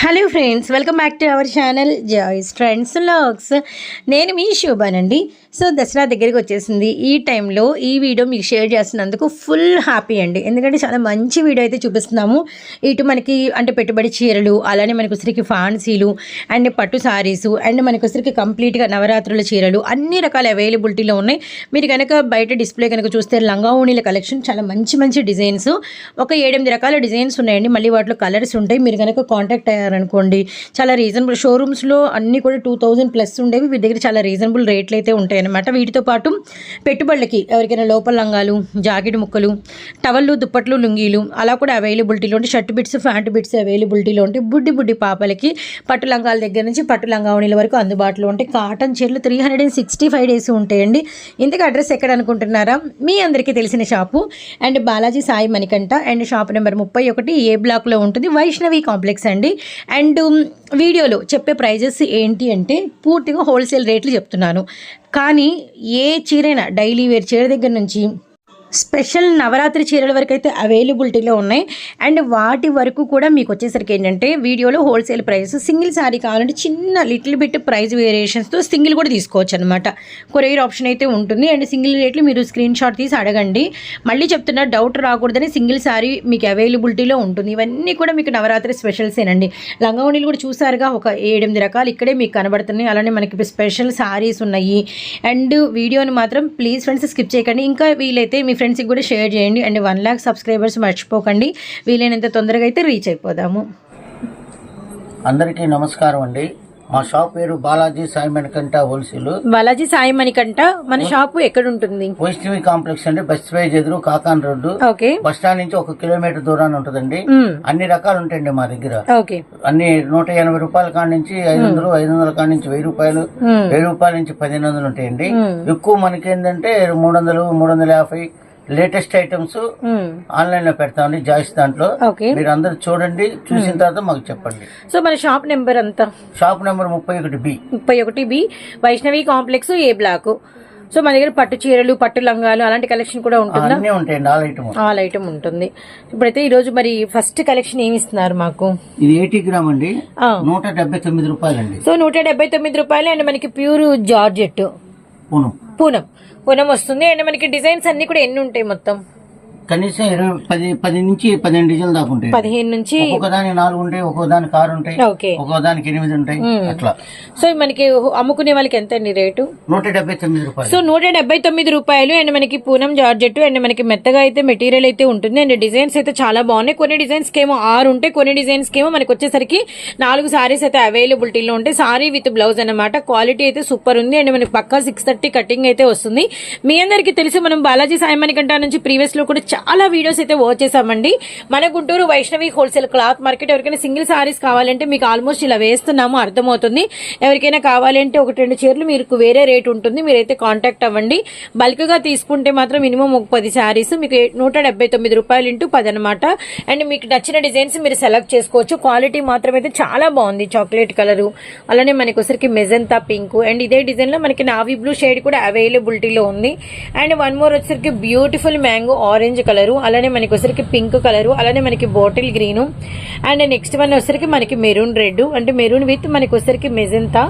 Hello friends welcome back to our channel Joy's friends logs. నేను మీ శోభానండి. So Dasara దగ్గరికి వచ్చేసింది. ఈ టైంలో ఈ వీడియో మీకు షేర్ చేస్తున్నందుకు ఫుల్ హ్యాపీ అండి. ఎందుకంటే చాలా మంచి వీడియో అయితే చూపిస్తున్నాము. ఇటు మనకి అంటే పెట్టుబడి చీరలు అలానే మనకు ఉసిరికి ఫాన్సీలు అండ్ పట్టు సారీస్ అండ్ మనకు ఉసిరికి కంప్లీట్గా నవరాత్రుల చీరలు అన్ని రకాల అవైలబిలిటీలో ఉన్నాయి. మీరు కనుక బయట డిస్ప్లే కనుక చూస్తే లంగా ఓణీల కలెక్షన్ చాలా మంచి మంచి డిజైన్స్. ఒక ఏడెనిమిది రకాల డిజైన్స్ ఉన్నాయండి. మళ్ళీ వాటిలో కలర్స్ ఉంటాయి. మీరు కనుక కాంటాక్ట్ తీసుకున్నారనుకోండి చాలా రీజనబుల్ షోరూమ్స్లో అన్నీ కూడా టూ థౌజండ్ ప్లస్ ఉండేవి. వీటి దగ్గర చాలా రీజనబుల్ రేట్లు అయితే ఉంటాయి అనమాట వీటితో పాటు పెట్టుబడులకి ఎవరికైనా లోపల లంగాలు జాకెట్ ముక్కలు టవళ్ళు దుప్పట్లు లుంగీలు అలా కూడా అవైలబిలిటీలో ఉంటాయి. షర్ట్ బిట్స్ ప్యాంట్ బిట్స్ అవైలబిలిటీలో ఉంటాయి. బుడ్డి బుడ్డి పాపలకి పట్టు లంగాల దగ్గర నుంచి పట్టు లంగావణీల వరకు అందుబాటులో ఉంటాయి. కాటన్ చీరలు three hundred and sixty five days ఉంటాయండి. ఇంతకు అడ్రస్ ఎక్కడ అనుకుంటున్నారా? మీ అందరికీ తెలిసిన shop and Balaji Sai Manikanta and shop number ముప్పై ఒకటి ఏ బ్లాక్లో ఉంటుంది. వైష్ణవి కాంప్లెక్స్ అండి. అండ్ వీడియోలో చెప్పే ప్రైజెస్ ఏంటి అంటే పూర్తిగా హోల్సేల్ రేట్లు చెప్తున్నాను. కానీ ఏ చీరైనా డైలీ వేర్ చీర దగ్గర నుంచి స్పెషల్ నవరాత్రి చీరల వరకు అయితే అవైలబిలిటీలో ఉన్నాయి. అండ్ వాటి వరకు కూడా మీకు వచ్చేసరికి ఏంటంటే వీడియోలో హోల్సేల్ ప్రైస్ సింగిల్ శారీ కావాలంటే చిన్న లిటిల్ బిట్ ప్రైస్ వేరియేషన్స్తో సింగిల్ కూడా తీసుకోవచ్చు అనమాట కొరియర్ ఆప్షన్ అయితే ఉంటుంది. అండ్ సింగిల్ రేట్లు మీరు స్క్రీన్ షాట్ తీసి అడగండి. మళ్ళీ చెప్తున్నా డౌట్ రాకూడదని సింగిల్ శారీ మీకు అవైలబిలిటీలో ఉంటుంది. ఇవన్నీ కూడా మీకు నవరాత్రి స్పెషల్సేనండి లంగావణీలు కూడా చూసారుగా ఒక ఏడెనిమిది రకాలు ఇక్కడే మీకు కనబడుతున్నాయి. అలానే మనకి స్పెషల్ శారీస్ ఉన్నాయి. అండ్ వీడియోని మాత్రం ప్లీజ్ ఫ్రెండ్స్ స్కిప్ చేయకండి. ఇంకా వీలైతే మీ ఫ్రెండ్స్కి కూడా షేర్ చేయండి. అండ్ వన్ ల్యాక్ సబ్స్క్రైబర్స్ మర్చిపోకండి. వీలైనంత తొందరగా అయితే రీచ్ అయిపోదాము. అందరికీ నమస్కారం అండి. మా షాప్ పేరు బాలాజీ సాయి మణికంఠ హోల్సేల్. బాలాజీ సాయి మణికంట మన షాపు ఎక్కడ ఉంటుంది వైష్ణవి కాంప్లెక్స్ అండి. బస్ వైజ్ ఎదురు కాకాన్ రోడ్డు. ఓకే. బస్ స్టాండ్ నుంచి ఒక కిలోమీటర్ దూరాన్ని ఉంటుందండి. అన్ని రకాలు ఉంటాయండి మా దగ్గర. ఓకే. అన్ని నూట ఎనభై రూపాయల కాడ నుంచి ఐదు వందలు ఐదు వందల కాడ నుంచి వెయ్యి రూపాయలు. వెయ్యి రూపాయల నుంచి పదిహేను వందలు ఉంటాయండి. ఎక్కువ మనకి ఏంటంటే మూడు వందలు మూడు వందల యాభై లేటెస్ట్ ఐటమ్స్. ఆన్లైన్లో పెడతామండి జాయిస్ దాంట్లో. మీరు అందరు చూడండి చూసిన తర్వాత మాకు చెప్పండి. సో మన షాప్ నెంబర్ అంతా షాప్ నెంబర్ ముప్పై ఒకటి బి. ముప్పై ఒకటి B. Vaishnavi complex A block. So మన దగ్గర పట్టు చీరలు పట్టు లంగాలు అలాంటి కలెక్షన్ కూడా ఉంటుందా? అన్నీ ఉంటాయండి ఆల్ ఐటమ్ ఆల్ ఐటమ్ ఉంటుంది. ఇప్పుడైతే ఈ రోజు మరి ఫస్ట్ కలెక్షన్ ఏమి ఇస్తున్నారు మాకు? ఇది ఎయిటీ గ్రామ్ అండి. నూట డెబ్బై తొమ్మిది రూపాయలండి. సో నూట డెబ్బై తొమ్మిది రూపాయలు అండ్ మనకి ప్యూర్ జార్జెట్. పూనం. పూనం. పూనం వస్తుంది. అండ్ మనకి డిజైన్స్ అన్ని కూడా ఎన్ని ఉంటాయి మొత్తం? కనీసం ఇరవై పది పది నుంచి పదిహేను డిజైన్లు దాకా ఉంటాయి పదిహేను నుంచి ఒక్కొక్క దానికి నాలుగు ఉంటాయి ఒక్కొక్క దానికి ఆరు ఉంటాయి ఓకే. ఒక్కొక్క దానికి ఎనిమిది ఉంటాయి అట్లా. సో మనకి అమ్ముకునే వాళ్ళకి ఎంత అండి రేటు? నూట డెబ్బై తొమ్మిది రూపాయలు. సో నూట డెబ్బై తొమ్మిది రూపాయలు అండ్ మనకి పూనం జార్జెట్ అండ్ మనకి మెత్తగా అయితే మెటీరియల్ అయితే ఉంటుంది అండ్ డిజైన్స్ అయితే చాలా బాగున్నాయి. కొన్ని డిజైన్స్ కేమో ఆరు ఉంటాయి కొన్ని డిజైన్స్ కేమో మనకి వచ్చేసరికి నాలుగు సారీస్ అయితే అవైలబిలిటీలో ఉంటాయి. సారీ విత్ బ్లౌజ్ అన్నమాట. క్వాలిటీ అయితే సూపర్ ఉంది అండ్ మనకి పక్కా సిక్స్ థర్టీ కటింగ్ అయితే వస్తుంది. మీ అందరికీ తెలుసు మనం బాలాజీ సాయమణి కంటా నుంచి ప్రీవియస్లో కూడా చాలా వీడియోస్ అయితే వాచ్ చేసామండి మన Guntur Vaishnavi wholesale cloth market ఎవరికైనా సింగిల్ సారీస్ కావాలంటే మీకు ఆల్మోస్ట్ ఇలా వేస్తున్నాము అర్థమవుతుంది. ఎవరికైనా కావాలంటే ఒకటి రెండు చీరలు మీకు వేరే రేట్ ఉంటుంది మీరైతే కాంటాక్ట్ అవ్వండి. బల్క్గా తీసుకుంటే మాత్రం మినిమం ఒక పది శారీస్ మీకు నూట డెబ్బై తొమ్మిది రూపాయలు ఇంటూ పది అనమాట అండ్ మీకు నచ్చిన డిజైన్స్ మీరు సెలెక్ట్ చేసుకోవచ్చు. క్వాలిటీ మాత్రం అయితే చాలా బాగుంది చాక్లెట్ కలర్ అలానే మనకి ఒకసారికి మెజంతా పింక్ అండ్ ఇదే డిజైన్లో మనకి నావీ బ్లూ షేడ్ కూడా అవైలబిలిటీలో ఉంది. అండ్ వన్ మోర్ వచ్చేసరికి బ్యూటిఫుల్ మ్యాంగో ఆరెంజ్ కలర్ అలానే మనకి వచ్చరికి పింక్ కలర్ అలానే మనకి bottle green. And next one వచ్చరికి మనకి మెరూన్ రెడ్. అంటే మెరూన్ విత్ మనకి వచ్చరికి మెజంతా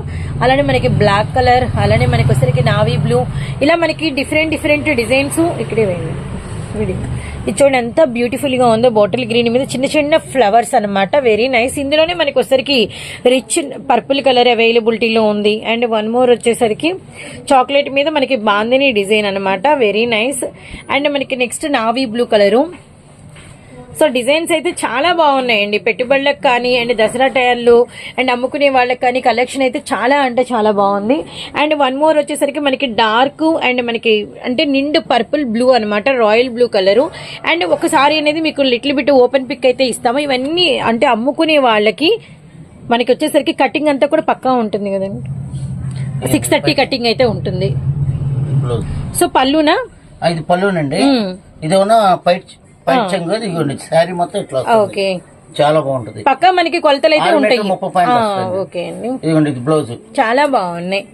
అలానే మనకి బ్లాక్ కలర్ అలానే మనకి వచ్చరికి నావీ బ్లూ. ఇలా మనకి డిఫరెంట్ డిఫరెంట్ డిజైన్స్ ఇక్కడే వేయండి. ఇది చూడండి ఎంత బ్యూటిఫుల్గా ఉందో బాటిల్ గ్రీన్ మీద చిన్న చిన్న ఫ్లవర్స్ అన్నమాట. వెరీ నైస్ ఇందులోనే మనకి వచ్చేసరికి రిచ్ పర్పుల్ కలర్ అవైలబిలిటీలో ఉంది. అండ్ వన్ మోర్ వచ్చేసరికి చాక్లెట్ మీద మనకి బాందిని డిజైన్ అన్నమాట. వెరీ నైస్ అండ్ మనకి next navy blue colour so designs అయితే చాలా బాగున్నాయండి. పెట్టుబడులకు కానీ అండ్ దసరా టైర్లు అండ్ అమ్ముకునే వాళ్ళకి కానీ కలెక్షన్ అయితే చాలా అంటే చాలా బాగుంది. అండ్ వన్ మోర్ వచ్చేసరికి మనకి డార్క్ అండ్ మనకి అంటే నిండు పర్పుల్ బ్లూ అన్నమాట రాయల్ బ్లూ కలరు. అండ్ ఒకసారి అనేది మీకు లిటిల్ బిట్ ఓపెన్ పిక్ అయితే ఇస్తాము. ఇవన్నీ అంటే అమ్ముకునే వాళ్ళకి మనకి వచ్చేసరికి కటింగ్ అంతా కూడా పక్కా ఉంటుంది కదండి. సిక్స్ థర్టీ కటింగ్ అయితే ఉంటుంది. సో పళ్ళునా? ఇది పళ్ళునండి. ఇది పైట్ పైట్ చెంగు ఇదిగోండి శారీ మొత్తం ఇట్లా. ఓకే. చాలా బాగుంటది. పక్కా మనకి కొలతలు అయితే ఉంటాయి. ఓకే అండి. ఇదిగోండి ఇది బ్లౌజ్. చాలా బాగున్నాయి.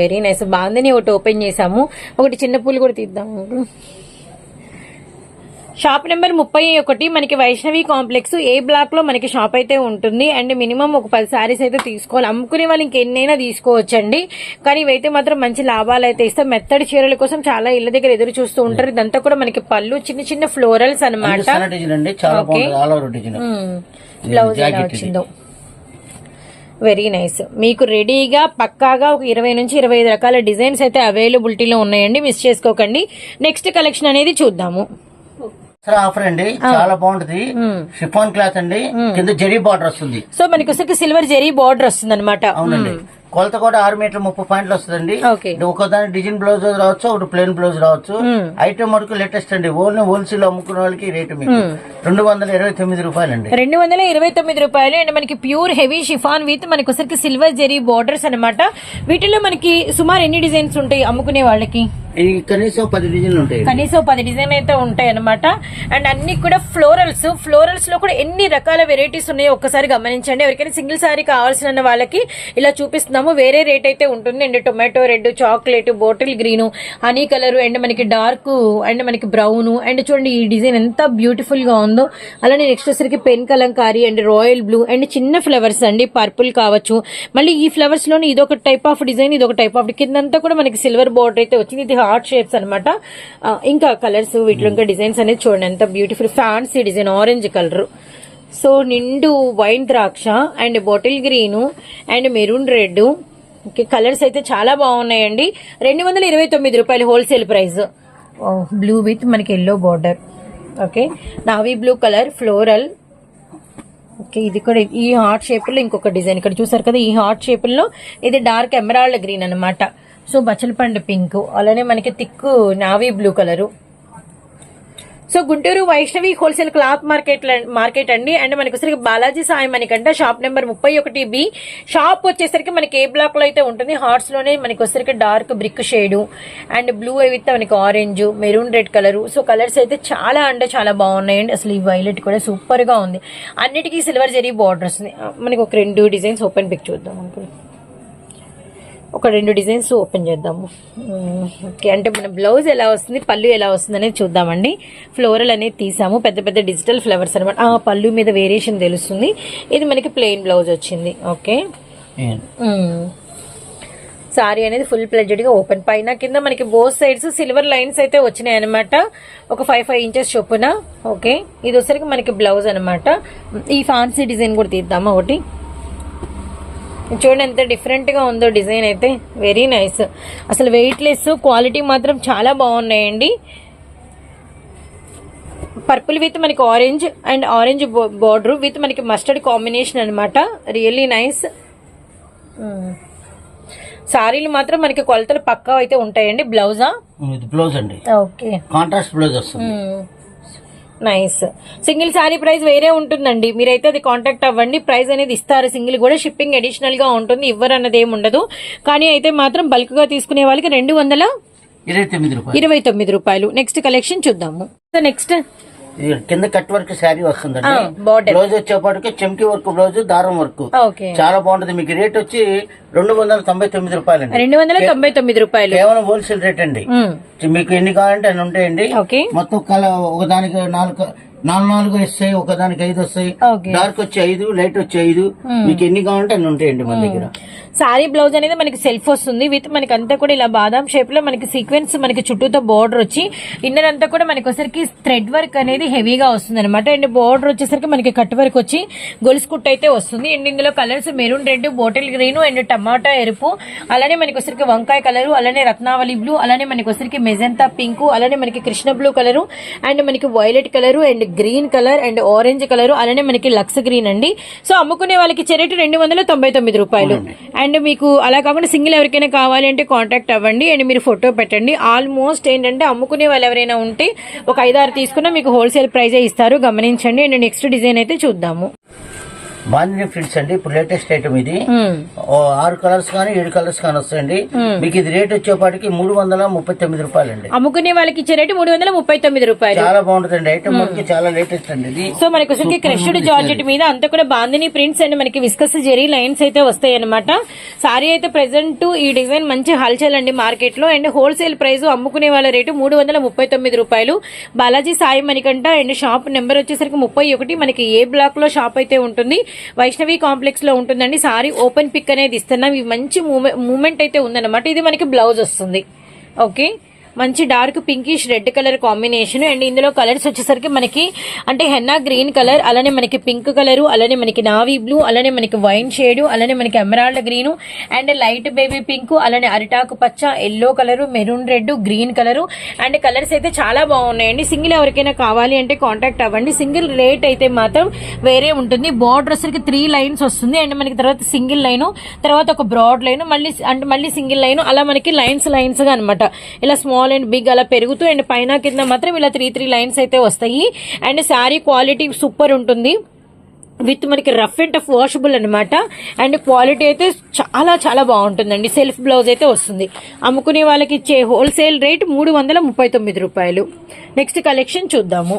Very nice. బాగుందని ఒకటి ఓపెన్ చేసాము ఒకటి చిన్న పూలు కూడా తీద్దాం. షాప్ నెంబర్ ముప్పై ఒకటి మనకి వైష్ణవి కాంప్లెక్స్. ఏ బ్లాక్లో మనకి షాప్ అయితే ఉంటుంది. అండ్ మినిమం ఒక పది సారీస్ అయితే తీసుకోవాలి. అమ్ముకునే వాళ్ళు ఇంకెన్నైనా తీసుకోవచ్చండి. కానీ ఇవైతే మాత్రం మంచి లాభాలు అయితే ఇస్తాం మెత్తడి చీరల కోసం చాలా ఇళ్ళ దగ్గర ఎదురు చూస్తూ ఉంటారు. ఇదంతా కూడా మనకి పళ్ళు చిన్న చిన్న ఫ్లోరల్స్ అనమాట బ్లౌజ్ ఎలా. వచ్చిందో. వెరీ నైస్ మీకు రెడీగా పక్కాగా ఒక ఇరవై నుంచి ఇరవై ఐదు రకాల డిజైన్స్ అయితే అవైలబిలిటీలో ఉన్నాయండి. మిస్ చేసుకోకండి. నెక్స్ట్ కలెక్షన్ అనేది చూద్దాము. ఆఫర్ అండి. చాలా బాగుంటది. షిఫాన్ క్లాత్ అండి. కింద జరీ బార్డర్ వస్తుంది. సో మనకి వచ్చరికి సిల్వర్ జెరీ బార్డర్ వస్తుంది అనమాట అవునండి కొలత కూడా ఆరు మీటర్ ముప్పై పాయింట్లు వస్తుందండి. ఓకే. ఇది ఒక దాని డిజైన్ బ్లౌజ్ రావచ్చు ఒకటి ప్లెయిన్ బ్లౌజ్ రావచ్చు. ఐటమ్ వరకు లేటెస్ట్ అండి. ఓన్లీ హోల్సేల్ అమ్ముకునే వాళ్ళకి రేటు మీకు. రెండు వందల ఇరవై తొమ్మిది రూపాయలండి. రెండు వందల ఇరవై తొమ్మిది రూపాయలు. అండ్ మనకి ప్యూర్ హెవీ షిఫాన్ విత్ మనకి సిల్వర్ జెరీ బార్డర్స్ అన్నమాట. వీటిలో మనకి సుమారు ఎన్ని డిజైన్స్ ఉంటాయి అమ్ముకునే వాళ్ళకి? కనీసం పది డిజైన్లు ఉంటాయి కనీసం పది డిజైన్ అయితే ఉంటాయి అనమాట అండ్ అన్ని కూడా ఫ్లోరల్స్. ఫ్లోరల్స్లో కూడా ఎన్ని రకాల వెరైటీస్ ఉన్నాయో ఒక్కసారి గమనించండి. ఎవరికైనా సింగిల్ సారీ కావాల్సిన వాళ్ళకి ఇలా చూపిస్తున్నాము. వేరే రేట్ అయితే ఉంటుంది. And tomato red chocolate bottle green honey colour and మనకి డార్క్ అండ్ మనకి బ్రౌన్. అండ్ చూడండి ఈ డిజైన్ ఎంత బ్యూటిఫుల్గా ఉందో. అలానే నెక్స్ట్ వచ్చేసరికి pen kalamkari and royal blue and చిన్న ఫ్లవర్స్ అండి. పర్పుల్ కావచ్చు. మళ్ళీ ఈ ఫ్లవర్స్లోని ఇదొక టైప్ ఆఫ్ డిజైన్ ఇదొక టైప్ ఆఫ్ కిందంతా కూడా మనకి సిల్వర్ బార్డర్ అయితే వచ్చింది. ఇది హార్ట్ షేప్స్ అనమాట ఇంకా కలర్స్ వీటిలో ఇంకా డిజైన్స్ అనేది చూడండి. ఎంత beautiful fancy design orange colour so నిండు వైన్ ద్రాక్ష and bottle green and maroon red. Okay colours అయితే చాలా బాగున్నాయండి. రెండు వందల ఇరవై తొమ్మిది రూపాయలు హోల్సేల్ ప్రైస్ బ్లూ విత్ మనకి yellow border okay navy blue colour floral okay ఇది కూడా ఈ హార్ట్ షేప్లో ఇంకొక డిజైన్ ఇక్కడ చూసారు కదా ఈ హార్ట్ షేప్లో ఇది డార్క్ ఎమరాల్డ్ గ్రీన్ అన్నమాట. సో బచ్చలపండు పింక్ అలానే మనకి తిక్కు navy blue colour. So Guntur Vaishnavi wholesale cloth market market అండి. అండ్ మనకి వచ్చేసరికి బాలాజీ సాయం మనకంట షాప్ నెంబర్ ముప్పై ఒకటి బి. షాప్ వచ్చేసరికి మనకి ఏ బ్లాక్లో అయితే ఉంటుంది హార్ట్స్లోనే మనకి వచ్చేసరికి dark brick shade. And blue with మనకి orange maroon red colour. So colours అయితే చాలా అంటే చాలా బాగున్నాయండి అసలు ఈ వైలెట్ కూడా సూపర్గా ఉంది. అన్నిటికీ సిల్వర్ జరీ బార్డర్ వస్తుంది మనకి ఒక రెండు డిజైన్స్ ఓపెన్ పిక్ చూద్దాం అనుకుంటున్నాం. ఒక రెండు డిజైన్స్ ఓపెన్ చేద్దాము. ఓకే అంటే మన బ్లౌజ్ ఎలా వస్తుంది పళ్ళు ఎలా వస్తుంది అనేది చూద్దామండి. ఫ్లోరల్ అనేది తీసాము పెద్ద పెద్ద డిజిటల్ ఫ్లవర్స్ అనమాట ఆ పళ్ళు మీద వేరియేషన్ తెలుస్తుంది. ఇది మనకి ప్లెయిన్ బ్లౌజ్ వచ్చింది ఓకే. సారీ అనేది ఫుల్ ప్లెడ్జెడ్గా ఓపెన్. పైన కింద మనకి బోత్ సైడ్స్ సిల్వర్ లైన్స్ అయితే వచ్చినాయి అనమాట ఒక ఫైవ్ ఫైవ్ ఇంచెస్ చొప్పున ఓకే? ఇది వచ్చరికి మనకి బ్లౌజ్ అనమాట ఈ ఫ్యాన్సీ డిజైన్ కూడా తీద్దామా ఒకటి? చూడండి ఎంత డిఫరెంట్గా ఉందో డిజైన్ అయితే. వెరీ నైస్ అసలు వెయిట్ లెస్ క్వాలిటీ మాత్రం చాలా బాగున్నాయండి. పర్పుల్ విత్ మనకి orange and orange border with మనకి మస్టర్డ్ కాంబినేషన్ అనమాట రియల్లీ నైస్ సారీలు మాత్రం మనకి కొలతలు పక్కా అయితే ఉంటాయండి. బ్లౌజా బ్లౌజ్ అండి. ఓకే కాంట్రాస్ట్ బ్లౌజ్ వస్తుంది. నైస్. సింగిల్ సారీ ప్రైస్ వేరే ఉంటుందండి. మీరైతే అది కాంటాక్ట్ అవ్వండి. ప్రైస్ అనేది ఇస్తారు. సింగిల్ కూడా షిప్పింగ్ అడిషనల్గా ఉంటుంది. ఇవ్వరు అన్నది ఏమి ఉండదు. కానీ అయితే మాత్రం బల్క్గా తీసుకునే వాళ్ళకి రెండు వందల ఇరవై తొమ్మిది రూపాయలు. నెక్స్ట్ కలెక్షన్ చూద్దాము. నెక్స్ట్ కింద కట్ వర్క్ శారీ వస్తుందండి. బ్లౌజ్ వచ్చేపాటికి చెంకి వర్క్ బ్లౌజ్ దారం వర్క్. చాలా బాగుంటది. మీకు రేట్ వచ్చి రెండు వందల తొంభై తొమ్మిది రూపాయలండి. రెండు వందల తొంభై తొమ్మిది రూపాయలు. కేవలం హోల్సేల్ రేట్ అండి. మీకు ఎన్ని కావాలంటే అన్ని ఉంటాయండి. మొత్తం కల ఒకదానికి నాలుగు నాలుగు నాలుగు వస్తాయి ఒకదానికి ఐదు వస్తాయి. డార్క్ వచ్చి ఐదు లైట్ వచ్చి ఐదు. మీకు ఎన్ని కావాలంటే అన్ని ఉంటాయండి మన దగ్గర. సారీ బ్లౌజ్ అనేది మనకి సెల్ఫ్ వస్తుంది. విత్ మనకి అంతా కూడా ఇలా బాదాం షేప్లో మనకి సీక్వెన్స్ మనకి చుట్టూతో బార్డర్ వచ్చి ఇన్నర్ అంతా కూడా మనకి వచ్చేసరికి థ్రెడ్ వర్క్ అనేది హెవీగా వస్తుంది అనమాట అండ్ బార్డర్ వచ్చేసరికి మనకి కట్ వర్క్ వచ్చి గొలుసు కుట్టు అయితే వస్తుంది. అండ్ ఇందులో colours maroon red bottle green and టమాటా ఎరుపు. అలానే మనకి వచ్చరికి వంకాయ కలర్ అలానే రత్నావళి బ్లూ అలానే మనకి వచ్చరికి మెజంతా పింక్ అలానే మనకి కృష్ణ బ్లూ కలర్ అండ్ మనకి violet colour and green colour and orange colour అలానే మనకి లక్స్ గ్రీన్ అండి. సో అమ్ముకునే వాళ్ళకి చెరెట్ రెండు వందల తొంభై తొమ్మిది రూపాయలు. అండ్ మీకు అలా కాకుండా సింగిల్ ఎవరికైనా కావాలి అంటే కాంటాక్ట్ అవ్వండి. అండ్ మీరు ఫోటో పెట్టండి. ఆల్మోస్ట్ ఏంటంటే అమ్ముకునే వాళ్ళు ఎవరైనా ఉంటే ఒక ఐదారు తీసుకున్నా మీకు హోల్సేల్ ప్రైజే ఇస్తారు. గమనించండి. అండ్ నెక్స్ట్ డిజైన్ అయితే చూద్దాము. బాందిని ప్రింట్స్ అండి. ఇప్పుడు లేటెస్ట్ ఐటమ్ ఇది. ఓ ఆరు కలర్స్ కానీ ఏడు కలర్స్ కానీ వస్తాయండి. మీకు ఇది రేట్ వచ్చేపాటికి మూడు వందల ముప్పై తొమ్మిది రూపాయలండి. అమ్ముకునే వాళ్ళకి ఇచ్చే రేటు మూడు వందల ముప్పై తొమ్మిది రూపాయలు. చాలా బాగుంటుందండి. ఐటమ్ మనకి చాలా లేటెస్ట్ అండి ఇది. సో మనకి వచ్చరికి క్రష్డ్ జార్జెట్ మీద అంతా కూడా బాందిని ప్రింట్స్ అండ్ మనకి విస్కస్ జెరీ లైన్స్ అయితే వస్తాయి అనమాట సారీ అయితే ప్రెసెంట్ ఈ డిజైన్ మంచి హల్చల్ అండి మార్కెట్లో అండ్ హోల్సేల్ ప్రైస్ అమ్ముకునే వాళ్ళ రేటు మూడు వందల ముప్పై తొమ్మిది రూపాయలు. Balaji Sai Manikanta and shop number వచ్చేసరికి ముప్పై ఒకటి. మనకి ఏ బ్లాక్లో షాప్ అయితే ఉంటుంది? వైష్ణవి కాంప్లెక్స్లో ఉంటుందండి. సారీ ఓపెన్ పిక్ అనేది ఇస్తున్నాం. ఇవి మంచి మూమెంట్ అయితే ఉందన్నమాట. ఇది మనకి బ్లౌజ్ వస్తుంది. ఓకే మంచి dark pinkish red colour combination. And ఇందులో కలర్స్ వచ్చేసరికి మనకి అంటే హెన్నా గ్రీన్ కలర్ అలానే మనకి పింక్ కలర్ అలానే మనకి నావీ బ్లూ అలానే మనకి వైన్ షేడ్ అలానే మనకి emerald green and light baby pink అలానే అరిటాకు పచ్చ yellow colour maroon red green colour. And colours అయితే చాలా బాగున్నాయండి. సింగిల్ ఎవరికైనా కావాలి అంటే కాంటాక్ట్ అవ్వండి. సింగిల్ రేట్ అయితే మాత్రం వేరే ఉంటుంది. బార్డర్ వచ్చరికి త్రీ లైన్స్ వస్తుంది. అండ్ మనకి తర్వాత సింగిల్ లైన్ తర్వాత ఒక బ్రాడ్ లైన్ మళ్ళీ అంటే మళ్ళీ సింగిల్ లైన్ అలా మనకి లైన్స్ లైన్స్గా అనమాట ఇలా స్మాల్ అండ్ బిగ్ అలా పెరుగుతూ అండ్ పైన కింద మాత్రం ఇలా త్రీ త్రీ లైన్స్ అయితే వస్తాయి. అండ్ శారీ క్వాలిటీ సూపర్ ఉంటుంది. విత్ మనకి రఫ్ అండ్ టఫ్ వాషబుల్ అనమాట అండ్ క్వాలిటీ అయితే చాలా చాలా బాగుంటుందండి. సెల్ఫ్ బ్లౌజ్ అయితే వస్తుంది. అమ్ముకునే వాళ్ళకి ఇచ్చే హోల్సేల్ రేట్ మూడు వందల ముప్పై తొమ్మిది రూపాయలు. నెక్స్ట్ కలెక్షన్ చూద్దాము.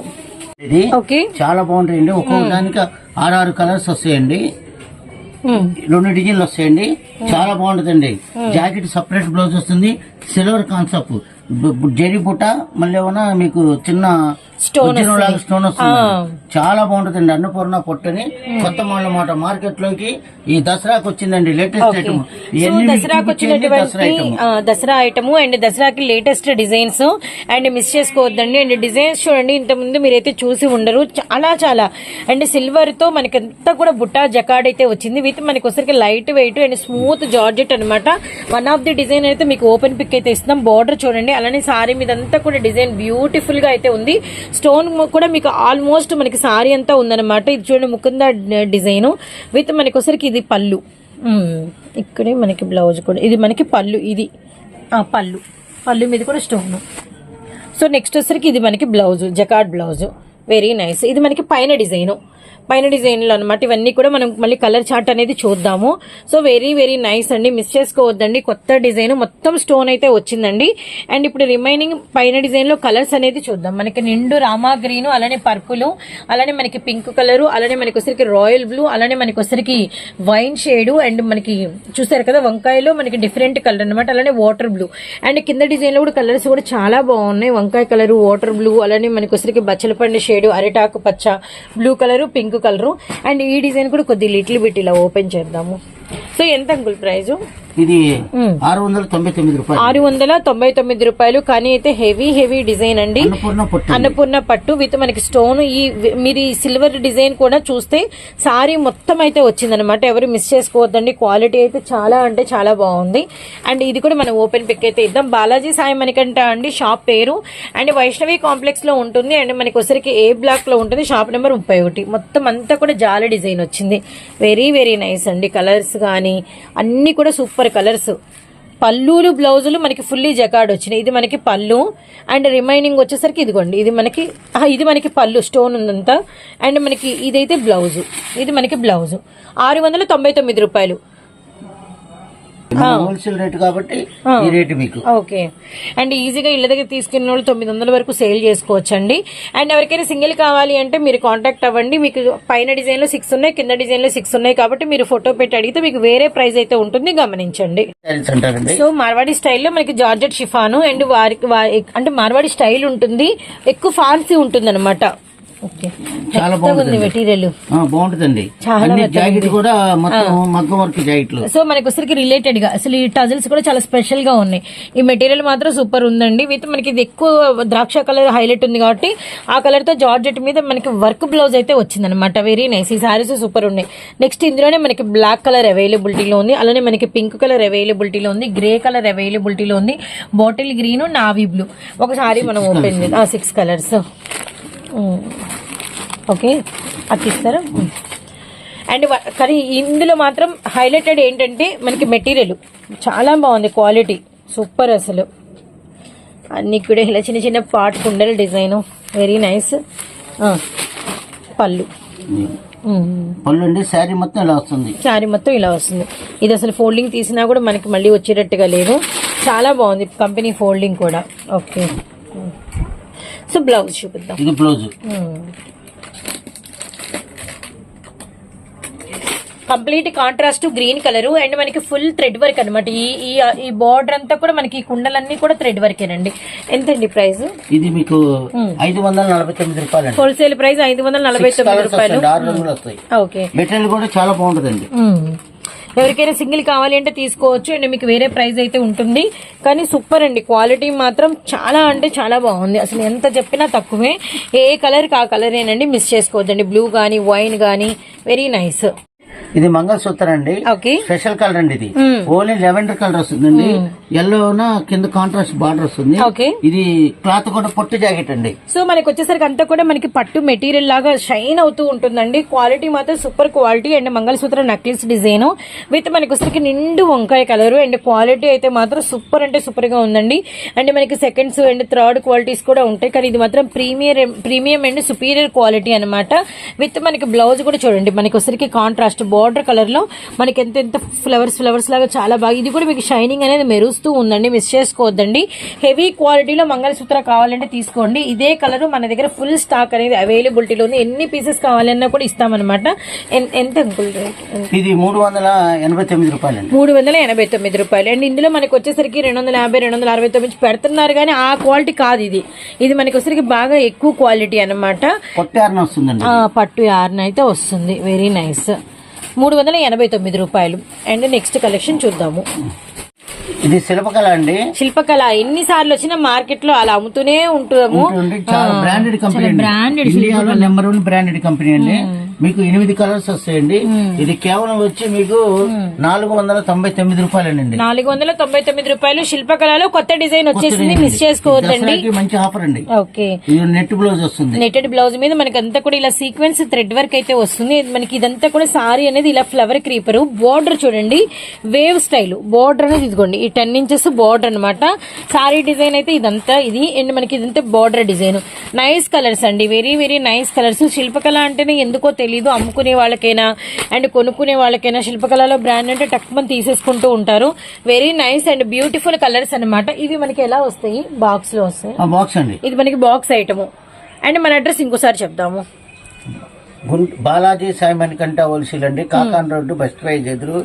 ఇది ఓకే చాలా బాగుంటాయండి. ఒక్కొక్క దానికి ఆరు కలర్స్ వస్తాయండి. రెండు డిజైన్లు వస్తాయండి. చాలా బాగుంటుందండి. జాకెట్ సపరేట్ బ్లౌజ్ వస్తుంది. సిల్వర్ కాన్సెప్ట్ జరి బుట్ట మళ్ళీ ఏమన్నా మీకు చిన్న స్టోన్ వస్తుంది. చాలా బాగుంటుందండి. అన్నపూర్ణ పొట్టని కొత్త మళ్ళీ మాట మార్కెట్లోకి ఈ దసరాకి వచ్చిందండి లేటెస్ట్ ఐటమ్ దసరాకు వచ్చినటువంటి దసరా ఐటమ్ అండ్ దసరాకి లేటెస్ట్ డిజైన్స్ అండ్ మిస్ చేసుకోవద్దండి. అండ్ డిజైన్స్ చూడండి ఇంత ముందు మీరైతే చూసి ఉండరు. చాలా చాలా. అండ్ సిల్వర్తో మనకి అంతా కూడా బుట్టా జకాడ్ అయితే వచ్చింది. విత్ మనకి వచ్చరికి light weight and smooth georgette అన్నమాట. వన్ ఆఫ్ ది డిజైన్ అయితే మీకు ఓపెన్ పిక్ అయితే ఇస్తున్నాం. బార్డర్ చూడండి. అలానే సారీ మీద అంతా కూడా డిజైన్ బ్యూటిఫుల్గా అయితే ఉంది. స్టోన్ కూడా మీకు ఆల్మోస్ట్ మనకి సారీ అంతా ఉందన్నమాట. ఇది చూడండి ముకుంద డిజైన్. విత్ మనకి వచ్చరికి ఇది పళ్ళు. ఇక్కడే మనకి బ్లౌజ్ కూడా ఇది మనకి పళ్ళు ఇది. పళ్ళు. పళ్ళు మీద కూడా స్టోన్. సో నెక్స్ట్ వచ్చరికి ఇది మనకి blouse jacquard blouse. Very nice ఇది మనకి పైన డిజైను. పైన డిజైన్లు అనమాట ఇవన్నీ కూడా మనం మళ్ళీ కలర్ చార్ట్ అనేది చూద్దాము. సో వెరీ వెరీ నైస్ అండి. మిస్ చేసుకోవద్దండి. కొత్త డిజైన్ మొత్తం స్టోన్ అయితే వచ్చిందండి. అండ్ ఇప్పుడు రిమైనింగ్ పైన డిజైన్లో కలర్స్ అనేది చూద్దాం. మనకి నిండు రామా గ్రీన్ అలానే పర్పుల్ అలానే మనకి పింక్ కలర్ అలానే మనకి వచ్చరికి రాయల్ బ్లూ అలానే మనకి వచ్చరికి వైన్ షేడ్ అండ్ మనకి చూసారు కదా వంకాయలో మనకి డిఫరెంట్ కలర్ అన్నమాట. అలానే వాటర్ బ్లూ. అండ్ కింద డిజైన్లో కూడా కలర్స్ కూడా చాలా బాగున్నాయి. వంకాయ కలర్ వాటర్ బ్లూ అలానే మనకి వచ్చరికి బచ్చలపండు షేడ్ అరిటాకు పచ్చ blue colour pink colour. And ఈ డిజైన్ కూడా కొద్ది లిటిల్ బిట్ ఇలా ఓపెన్ చేద్దాము. సో ఎంత అంకుల్ ప్రైస్ ఇది ఆరు వందల తొంభై తొమ్మిది రూపాయలు. ఆరు వందల తొంభై తొమ్మిది రూపాయలు. కానీ అయితే హెవీ హెవీ డిజైన్ అండి. అన్నపూర్ణ పొట్టు. విత్ మనకి స్టోన్. ఈ మీరు ఈ సిల్వర్ డిజైన్ కూడా చూస్తే సారీ మొత్తం అయితే వచ్చిందనమాట ఎవరు మిస్ చేసుకోవద్దండి. క్వాలిటీ అయితే చాలా అంటే చాలా బాగుంది. అండ్ ఇది కూడా మనం ఓపెన్ పిక్ అయితే ఇద్దాం. బాలాజీ సాయి మనకంట అండి షాప్ పేరు. అండ్ వైష్ణవి కాంప్లెక్స్లో ఉంటుంది. అండ్ మనకి వచ్చరికి ఏ బ్లాక్లో ఉంటుంది? షాప్ నెంబర్ ముప్పై ఒకటి. మొత్తం అంతా కూడా జాల డిజైన్ వచ్చింది. వెరీ వెరీ నైస్ అండి. కలర్స్ కానీ అన్ని కూడా సూపర్ కలర్స్. పళ్ళులు బ్లౌజులు మనకి ఫుల్లీ జకాడ్ వచ్చినాయి. ఇది మనకి పళ్ళు. అండ్ రిమైనింగ్ వచ్చేసరికి ఇదిగోండి. ఇది మనకి ఇది మనకి పళ్ళు స్టోన్ ఉందంతా అండ్ మనకి ఇదైతే బ్లౌజు. ఇది మనకి బ్లౌజు. ఆరు వందల తొంభై తొమ్మిది రూపాయలు. హోల్సేల్ రేట్ కాబట్టి ఈ రేటు మీకు. ఓకే. అండ్ ఈజీగా ఇళ్ళ దగ్గర తీసుకున్న వాళ్ళు తొమ్మిది వందల వరకు సేల్ చేసుకోవచ్చు అండి అండ్ ఎవరికైనా సింగిల్ కావాలి అంటే మీరు కాంటాక్ట్ అవ్వండి. మీకు పైన డిజైన్లో సిక్స్ ఉన్నాయి కింద డిజైన్లో సిక్స్ ఉన్నాయి కాబట్టి మీరు ఫోటో పెట్టి అడిగితే మీకు వేరే ప్రైస్ అయితే ఉంటుంది గమనించండి. సో మార్వాడి స్టైల్లో మనకి జార్జెట్ షిఫాను అండ్ వారికి అంటే మార్వాడి స్టైల్ ఉంటుంది. ఎక్కువ ఫాన్సీ ఉంటుంది అనమాట చాలా బాగుంటుంది మెటీరియల్. ఆ, బాగుంటుందండి. చాలా అన్ని మెత్తగా జాకెట్ కూడా మొత్తం మగ్గం వర్క్ జాకెట్లు. సో మనకి వచ్చరికి రిలేటెడ్గా అసలు ఈ టజల్స్ కూడా చాలా స్పెషల్గా ఉన్నాయి. ఈ మెటీరియల్ మాత్రం సూపర్ ఉందండి. విత్ మనకి ఇది ఎక్కువ ద్రాక్ష కలర్ హైలైట్ ఉంది కాబట్టి ఆ కలర్తో జార్జెట్ మీద మనకి వర్క్ బ్లౌజ్ అయితే వచ్చింది అనమాట వెరీ నైస్ ఈ సారీస్ సూపర్ ఉన్నాయి. నెక్స్ట్ ఇందులోనే మనకి బ్లాక్ కలర్ అవైలబిలిటీలో ఉంది. అలానే మనకి పింక్ కలర్ అవైలబిలిటీలో ఉంది. గ్రే కలర్ అవైలబిలిటీలో ఉంది. బాటిల్ గ్రీన్ నావీ బ్లూ ఒకసారి మనం ఓపెన్ సిక్స్ కలర్స్ ఓకే ఇస్తారా అండ్ కానీ ఇందులో మాత్రం హైలైటెడ్ ఏంటంటే మనకి మెటీరియల్ చాలా బాగుంది క్వాలిటీ సూపర్ అసలు. అన్ని కూడా ఇలా చిన్న చిన్న పాట్ కుండల డిజైన్ వెరీ నైస్ పళ్ళు. పళ్ళు అండి శారీ మొత్తం ఇలా వస్తుంది. శారీ మొత్తం ఇలా వస్తుంది. ఇది అసలు ఫోల్డింగ్ తీసినా కూడా మనకి మళ్ళీ వచ్చేటట్టుగా లేదు. చాలా బాగుంది కంపెనీ ఫోల్డింగ్ కూడా. ఓకే సో బ్లౌజ్ చూపిద్దాం. ఇది blouse. Complete contrast green colour and మనకి ఫుల్ థ్రెడ్ వర్క్ అనమాట ఈ ఈ బార్డర్ అంతా కూడా మనకి కుండలన్నీ కూడా థ్రెడ్ వర్కేనండి ఎంతండి ప్రైస్? ఇది మీకు ఐదు వందల నలభై తొమ్మిది రూపాయలు అండి హోల్సేల్ ప్రైస్ ఐదు వందల నలభై తొమ్మిది రూపాయలు. ఓకే. మెటీరియల్ కూడా చాలా బాగుంటుందండి. ఎవరికైనా సింగిల్ కావాలి అంటే తీసుకోవచ్చు అండ్ మీకు వేరే ప్రైస్ అయితే ఉంటుంది. కానీ సూపర్ అండి. క్వాలిటీ మాత్రం చాలా అంటే చాలా బాగుంది. అసలు ఎంత చెప్పినా తక్కువే. ఏ కలర్ ఆ కలరేనండి మిస్ చేసుకోవద్దండి. బ్లూ కానీ వైన్ కానీ వెరీ నైస్. ఇది మంగళసూత్రం అండి. ఓకే. స్పెషల్ కలర్ అండి ఇది. ఓన్లీ లెవెండర్ కలర్ వస్తుందండి. ఎల్లో కింద కాంట్రాస్ట్ బార్డర్ వస్తుంది. ఇది క్లాత్ కూడా పొట్టు జాకెట్ అండి. సో మనకి వచ్చేసరికి అంతా కూడా మనకి పట్టు మెటీరియల్ లాగా షైన్ అవుతూ ఉంటుందండి. క్వాలిటీ మాత్రం super quality and mangalsutra necklace design. With మనకి వచ్చేసరికి నిండు వంకాయ కలర్ అండ్ క్వాలిటీ అయితే మాత్రం సూపర్ అంటే సూపర్గా ఉందండి. అండ్ మనకి సెకండ్స్ అండ్ థర్డ్ క్వాలిటీస్ కూడా ఉంటాయి. కానీ ఇది మాత్రం premier premium and superior quality అన్నమాట. విత్ మనకి బ్లౌజ్ కూడా చూడండి. మనకి వచ్చేసరికి కాంట్రాస్ట్ బార్డర్ కలర్లో మనకి ఎంత ఎంత ఫ్లవర్స్ ఫ్లవర్స్ లాగా చాలా బాగా ఇది కూడా మీకు షైనింగ్ అనేది మెరుస్తూ ఉందండి. మిస్ చేసుకోవద్దండి. హెవీ క్వాలిటీలో మంగళసూత్ర కావాలంటే తీసుకోండి. ఇదే కలర్ మన దగ్గర ఫుల్ స్టాక్ అనేది అవైలబిలిటీలో ఉంది. ఎన్ని పీసెస్ కావాలన్నా కూడా ఇస్తామన్నమాట. ఎంత ఇది మూడు వందల ఎనభై తొమ్మిది రూపాయలు మూడు వందల ఎనభై తొమ్మిది రూపాయలు. అండ్ ఇందులో మనకి వచ్చేసరికి రెండు వందల యాభై రెండు వందల అరవై తొమ్మిది పెడుతున్నారు కానీ ఆ క్వాలిటీ కాదు ఇది. ఇది మనకి వచ్చేసరికి బాగా ఎక్కువ క్వాలిటీ ఆ, పట్టు యార్న్ అయితే వస్తుంది. వెరీ నైస్ మూడు వందల ఎనభై తొమ్మిది రూపాయలు. అండ్ నెక్స్ట్ కలెక్షన్ చూద్దాము. ఇది శిల్పకళ అండి. శిల్పకళ. ఎన్నిసార్లు వచ్చినా మార్కెట్లో అలా అమ్ముతూనే ఉంటాము. బ్రాండెడ్ కంపెనీ ఇండియాలో నెంబర్ వన్ బ్రాండెడ్ కంపెనీ అండి. మీకు ఎనిమిది కలర్స్ వస్తాయండి. ఇది కేవలం వచ్చి మీకు నాలుగు వందల తొంభై తొమ్మిది రూపాయలండి. నాలుగు వందల తొంభై తొమ్మిది రూపాయలు శిల్పకళలో కొత్త డిజైన్ వచ్చేసింది. మిస్ చేసుకోవద్దండి. మంచి ఆఫర్ అండి. ఓకే. ఇది నెట్ బ్లౌజ్ వస్తుంది. నెట్టెడ్ బ్లౌజ్ మీద మనకి అంతా కూడా ఇలా సీక్వెన్స్ థ్రెడ్ వర్క్ అయితే వస్తుంది. మనకి ఇదంతా కూడా సారీ అనేది ఇలా ఫ్లవర్ క్రీపర్ బోర్డర్ చూడండి. వేవ్ స్టైల్ బోర్డర్ అనేది ఇదిగోండి. ఈ టెన్ ఇంచెస్ బోర్డర్ అన్నమాట. సారీ డిజైన్ అయితే ఇదంతా ఇది అండ్ మనకి ఇదంతా బోర్డర్ డిజైన్. నైస్ కలర్స్ అండి. వెరీ వెరీ నైస్ కలర్స్ శిల్పకళ అంటేనే ఎందుకో తెలీదు. అమ్ముకునే వాళ్ళకైనా అండ్ కొనుక్కునే వాళ్ళకైనా శిల్పకళలో బ్రాండ్ అంటే టక్మని తీసేసుకుంటూ ఉంటారు. Very nice and beautiful colours అన్నమాట. ఇవి మనకి ఎలా వస్తాయి? బాక్స్లో వస్తాయి. ఇది మనకి బాక్స్ ఐటమ్ అండ్ మన అడ్రస్ ఇంకోసారి చెప్దాము. బాలాజీ సాయి మణికంఠ హోల్సేల్ అండి కాకాన్ రోడ్డు బస్ ప్రైజ్ ఎదురు.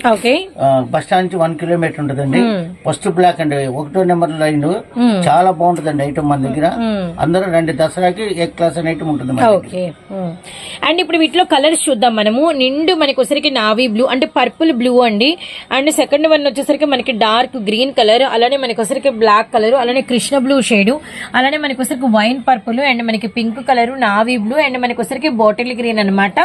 బస్ స్టాండ్ నుంచి వన్ కిలోమీటర్ ఉంటుందండి. ఫస్ట్ బ్లాక్ అండి. ఒకటో నెంబర్ లైన్ చాలా బాగుంటుందండి ఐటమ్ మన దగ్గర. అందరూ రెండు. దసరాకి ఏ క్లాస్ అని ఐటమ్ ఉంటుంది. ఓకే. అండ్ ఇప్పుడు వీటిలో కలర్స్ చూద్దాం మనము. నిండు మనకి వచ్చేసరికి నావీ బ్లూ అంటే పర్పుల్ బ్లూ అండి. అండ్ సెకండ్ వన్ వచ్చేసరికి మనకి డార్క్ గ్రీన్ కలర్ అలానే మనకి బ్లాక్ కలర్ అలానే కృష్ణ బ్లూ షేడ్ అలానే మనకి వైన్ పర్పుల్ అండ్ మనకి pink colour navy blue and మనకి బాటిల్ గ్రీన్ అన్నమాట.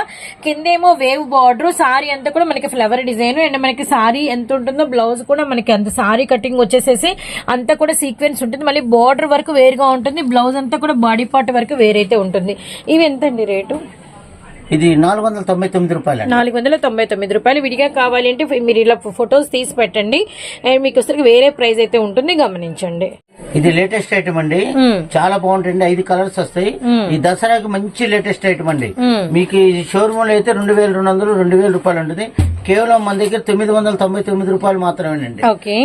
కిందేమో వేవ్ బార్డర్ సారీ అంతా కూడా మనకి ఫ్లవర్ డిజైన్ అండ్ మనకి సారీ ఎంత ఉంటుందో బ్లౌజ్ కూడా మనకి అంత సారీ కటింగ్ వచ్చేసేసి అంతా కూడా సీక్వెన్స్ ఉంటుంది. మళ్ళీ బార్డర్ వరకు వేరుగా ఉంటుంది బ్లౌజ్ అంతా కూడా బాడీ పార్ట్ వరకు వేరైతే ఉంటుంది. ఇవి ఎంత అండి రేటు? ఇది నాలుగు వందల తొంభై తొమ్మిది రూపాయలు నాలుగు వందల తొంభై తొమ్మిది రూపాయలు విడిగా కావాలి అంటే మీరు ఇలా ఫొటోస్ తీసి పెట్టండి. అండ్ మీకు వచ్చరికి వేరే ప్రైస్ అయితే ఉంటుంది గమనించండి. ఇది లేటెస్ట్ ఐటమ్ అండి. చాలా బాగుంటుంది. ఐదు కలర్స్ వస్తాయి. ఈ దసరాకి మంచి లేటెస్ట్ ఐటమ్ అండి. మీకు ఈ షోరూమ్లో అయితే రెండు వేల రెండు వందలు రెండు వేల రూపాయలు ఉంటుంది. కేవలం మన దగ్గర తొమ్మిది వందల తొంభై తొమ్మిది రూపాయలు మాత్రమేనండి.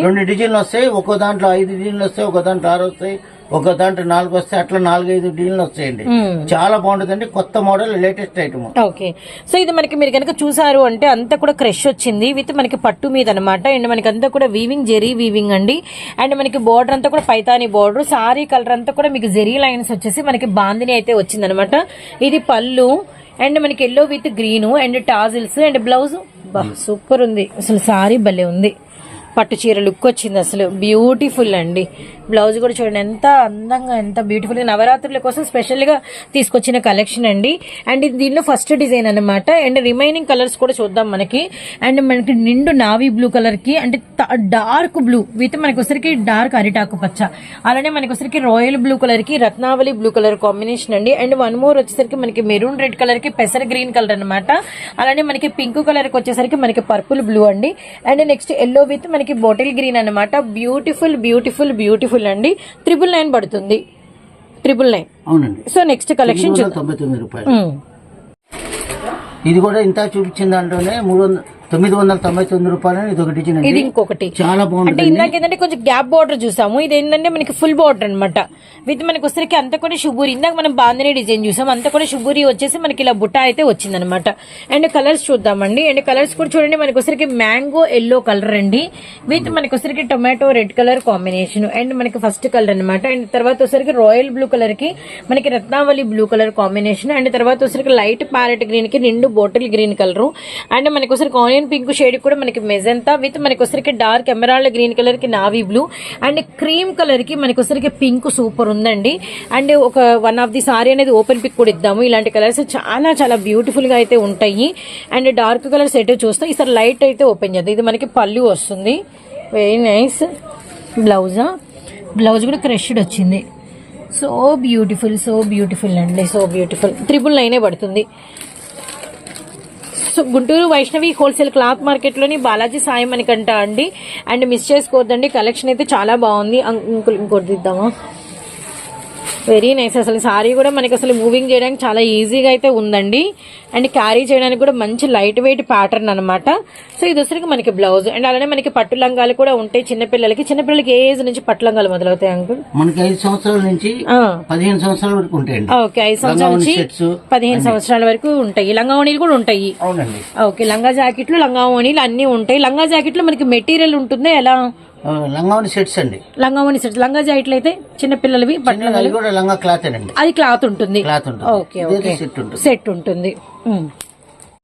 రెండు డిజైన్లు వస్తాయి. ఒక్కో దాంట్లో ఐదు డిజైన్లు వస్తాయి ఒక దాంట్లో ఆరు వస్తాయి. ఒక దాంట్లో నాలుగు వస్తాయి అట్లా నాలుగైదు డిజైన్లు వస్తాయండి. చాలా బాగుంటుందండి. కొత్త model latest item. Okay. So ఇది మనకి మీరు కనుక చూసారు అంటే అంతా కూడా క్రష్ వచ్చింది. విత్ మనకి పట్టు మీద అనమాట అండ్ మనకి అంతా కూడా వీవింగ్ జెరీ వీవింగ్ అండి. అండ్ మనకి బోర్డర్ అంతా కూడా పైతాని బోర్డర్ సారీ కలర్ అంతా కూడా మీకు జెరీ లైన్స్ వచ్చేసి మనకి బాందిని అయితే వచ్చింది అనమాట ఇది పళ్ళు అండ్ మనకి yellow with green and tassels and blouse బా సూపర్ ఉంది. అసలు సారీ భలే ఉంది. పట్టు చీర లుక్ వచ్చింది అసలు. బ్యూటిఫుల్ అండి. బ్లౌజ్ కూడా చూడండి ఎంత అందంగా ఎంత బ్యూటిఫుల్ నవరాత్రుల కోసం స్పెషల్గా తీసుకొచ్చిన కలెక్షన్ అండి. అండ్ ఇది దీనిలో ఫస్ట్ డిజైన్ అన్నమాట. అండ్ రిమైనింగ్ కలర్స్ కూడా చూద్దాం మనకి. అండ్ మనకి నిండు నావీ బ్లూ కలర్కి అంటే డార్క్ బ్లూ విత్ మనకి డార్క్ అరిటాకు పచ్చ. అలానే మనకి రాయల్ బ్లూ కలర్కి రత్నావళి బ్లూ కలర్ కాంబినేషన్ అండి. అండ్ వన్ మోర్ వచ్చేసరికి మనకి మెరూన్ రెడ్ కలర్కి పెసర గ్రీన్ కలర్ అన్నమాట. అలానే మనకి పింక్ కలర్కి వచ్చేసరికి మనకి పర్పుల్ బ్లూ అండి. అండ్ నెక్స్ట్ ఎల్లో విత్ మనకి బాటిల్ గ్రీన్ అన్నమాట. బ్యూటిఫుల్ బ్యూటిఫుల్ బ్యూటిఫుల్ అండి. త్రిబుల్ నైన్ పడుతుంది. ట్రిపుల్ నైన్ అవునండి. సో నెక్స్ట్ కలెక్షన్ తొంభై తొమ్మిది రూపాయలు. ఇది కూడా ఇంత చూపించిన దాంట్లోనే మూడు వందల తొమ్మిది వందల తొంభై తొమ్మిది రూపాయలు ఇది ఒక డిజైన్ ఇది ఇంకొకటి. చాలా అంటే బాగుంటుంది ఇందాక ఏంటంటే కొంచెం గ్యాప్ బార్డర్ చూసాము. ఇది ఏంటంటే మనకి ఫుల్ బార్డర్ అన్నమాట. విత్ మనకి వచ్చరికి అంత కూడా షుబూరి ఇందాక మనం బాందిని డిజైన్ చూసాం. అంత కూడా షుబూరి వచ్చేసి మనకి ఇలా బుట్ట అయితే వచ్చింది అనమాట అండ్ కలర్స్ చూద్దామండి. అండ్ కలర్స్ కూడా చూడండి మనకి వచ్చరికి మ్యాంగో ఎల్లో కలర్ అండి. విత్ మనకి వచ్చరికి tomato red colour combination. And మనకి ఫస్ట్ కలర్ అన్నమాట. అండ్ తర్వాత వచ్చరికి రాయల్ బ్లూ కలర్కి మనకి రత్నావళి బ్లూ కలర్ కాంబినేషన్. అండ్ తర్వాత వచ్చరికి లైట్ ప్యారెట్ గ్రీన్కి నిండు బాటిల్ గ్రీన్ కలర్. అండ్ మనకి వచ్చరికి ఆనియన్ పింక్ షేడ్ కూడా మనకి మెజంతా విత్ మనకి వచ్చరికి డార్క్ ఎమరాల్డ్ గ్రీన్ కలర్కి నావీ బ్లూ అండ్ క్రీమ్ కలర్కి మనకి వచ్చరికి పింక్ సూపర్ ఉందండి. అండ్ ఒక వన్ ఆఫ్ ది సారీ అనేది ఓపెన్ పిక్ కూడా ఇద్దాము. ఇలాంటి కలర్స్ చాలా చాలా బ్యూటిఫుల్గా అయితే ఉంటాయి. అండ్ డార్క్ కలర్స్ అయితే చూస్తాం ఈసారి లైట్ అయితే ఓపెన్ చేద్దాం. ఇది మనకి పళ్ళు వస్తుంది. వెరీ నైస్ బ్లౌజా బ్లౌజ్ కూడా క్రష్డ్ వచ్చింది. సో బ్యూటిఫుల్ సో బ్యూటిఫుల్ అండి. సో బ్యూటిఫుల్ త్రిబుల్ నైనే పడుతుంది. So Guntur Vaishnavi wholesale cloth మార్కెట్లోని Balaji సాయం మనకంట అండి. అండ్ మిస్ చేసుకోవద్దండి కలెక్షన్ అయితే చాలా బాగుంది. అం- ఇంకోటి ఇద్దామా వెరీ నైస్. అసలు సారీ కూడా మనకి అసలు మూవింగ్ చేయడానికి చాలా ఈజీగా అయితే ఉందండి. అండ్ క్యారీ చేయడానికి కూడా మంచి లైట్ వెయిట్ ప్యాటర్న్ అనమాట సో ఇది వచ్చరికి మనకి బ్లౌజ్. అండ్ అలానే మనకి పట్టు లంగాలు కూడా ఉంటాయి చిన్నపిల్లలకి చిన్నపిల్లలకి ఏ ఏజ్ నుంచి పట్టు లంగాలు మొదలవుతాయి అంకుల్? మనకి ఐదు సంవత్సరాల నుంచి పదిహేను సంవత్సరాల వరకు ఉంటాయండి. ఓకే ఐదు సంవత్సరాల నుంచి పదిహేను సంవత్సరాల వరకు ఉంటాయి. లంగా ఓణీలు కూడా ఉంటాయి. ఓకే లంగా జాకెట్లు లంగా ఓణీలు అన్ని ఉంటాయి. లంగా జాకెట్లో మనకి మెటీరియల్ ఉంటుందా? ఎలా? లంగావని సెట్స్ అండి. లంగా ఓణి సెట్ లంగా జాకెట్లు అయితే చిన్నపిల్లలవి పట్టు అది కూడా లంగా క్లాత్ అండి. అది క్లాత్ ఉంటుంది. క్లాత్ ఉంటుంది. సెట్ ఉంటుంది. సెట్ ఉంటుంది.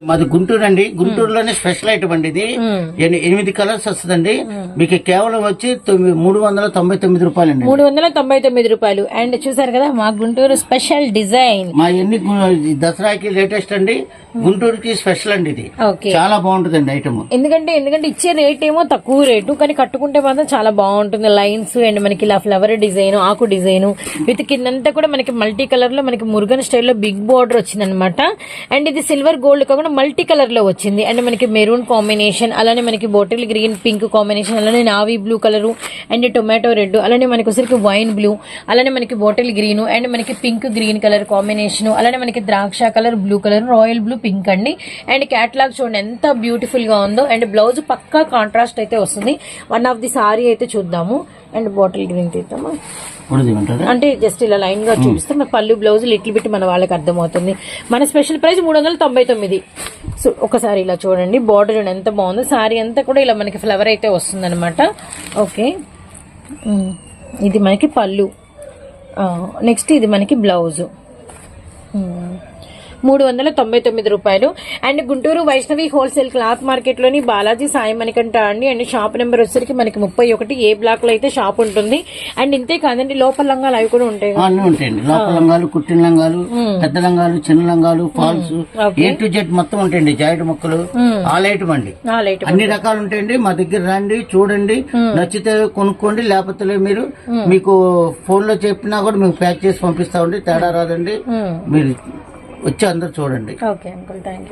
మాది గుంటూరు అండి. గుంటూరులోనే స్పెషల్ ఐటమ్ అండి ఇది. ఎని- ఎనిమిది కలర్స్ వస్తుందండి. మీకు కేవలం వచ్చి మూడు వందల తొంభై తొమ్మిది రూపాయలు అండి మూడు వందల తొంభై తొమ్మిది రూపాయలు. అండ్ చూసారు కదా మా గుంటూరు స్పెషల్ డిజైన్. మా ఎన్ని దసరాకి లేటెస్ట్ అండి. గుంటూరుకి స్పెషల్ అండి ఇది. ఓకే. చాలా బాగుంటుందండి ఐటమ్. ఎందుకంటే ఎందుకంటే ఇచ్చే రేట్ ఏమో తక్కువ రేటు కానీ కట్టుకుంటే మాత్రం చాలా బాగుంటుంది. లైన్స్ అండ్ మనకి ఇలా ఫ్లవర్ డిజైన్ ఆకు డిజైన్. విత్ కిందంతా కూడా మనకి మల్టీ కలర్లో మనకి మురుగన్ స్టైల్లో బిగ్ బార్డర్ వచ్చింది అనమాట అండ్ ఇది సిల్వర్ గోల్డ్ కాకుండా మల్టీ కలర్లో వచ్చింది. అండ్ మనకి మెరూన్ కాంబినేషన్ అలానే మనకి బాటిల్ గ్రీన్ పింక్ కాంబినేషన్ అలానే navy blue colour and tomato red అలానే మనకి వచ్చరికి వైన్ బ్లూ అలానే మనకి బాటిల్ గ్రీన్ అండ్ మనకి పింక్ గ్రీన్ కలర్ కాంబినేషన్ అలానే మనకి ద్రాక్ష colour blue colour royal blue pink అండి. అండ్ క్యాట్లాగ్ చూడండి ఎంత బ్యూటిఫుల్గా ఉందో. అండ్ బ్లౌజ్ పక్కా కాంట్రాస్ట్ అయితే వస్తుంది. వన్ ఆఫ్ ది సారీ అయితే చూద్దాము. అండ్ బాటిల్ గ్రీన్ తీద్దామా? అంటే జస్ట్ ఇలా లైన్గా చూపిస్తే మన పళ్ళు బ్లౌజ్ లిటిల్ బిట్ మన వాళ్ళకి అర్థమవుతుంది. మన స్పెషల్ ప్రైస్ మూడు వందల తొంభై తొమ్మిది. సో ఒకసారి ఇలా చూడండి. బార్డర్ ఎంత బాగుందో. సారీ అంతా కూడా ఇలా మనకి ఫ్లవర్ అయితే వస్తుంది ఓకే hmm. ఇది మనకి పళ్ళు. Ah, నెక్స్ట్ ఇది మనకి బ్లౌజ్ మూడు వందల తొంభై తొమ్మిది రూపాయలు. And Guntur Vaishnavi wholesale cloth మార్కెట్లోని Balaji Sai మనకంట అండి. అండ్ షాప్ నెంబర్ వచ్చేసరికి మనకి ముప్పై ఒకటి ఏ బ్లాక్లో అయితే షాప్ ఉంటుంది. అండ్ ఇంతే కాదండి లోపల లంగాలు అవి కూడా ఉంటాయి అన్ని ఉంటాయండి. లోపల లంగాలు కుట్టిన లంగాలు పెద్ద లంగాలు చిన్న లంగాలు ఫాల్స్ ఏ టు జెడ్ మొత్తం ఉంటాయండి. జాయిడ్ ముక్కలు ఆల్ ఐటమ్ అండి. అన్ని రకాలు ఉంటాయండి. మా దగ్గర రండి చూడండి. నచ్చితే కొనుక్కోండి లేకపోతే మీరు మీకు ఫోన్లో చెప్పినా కూడా మేము ప్యాక్ చేసి పంపిస్తామండి. తేడా రాదండి. మీరు వచ్చి అందరు చూడండి. Okay uncle thank you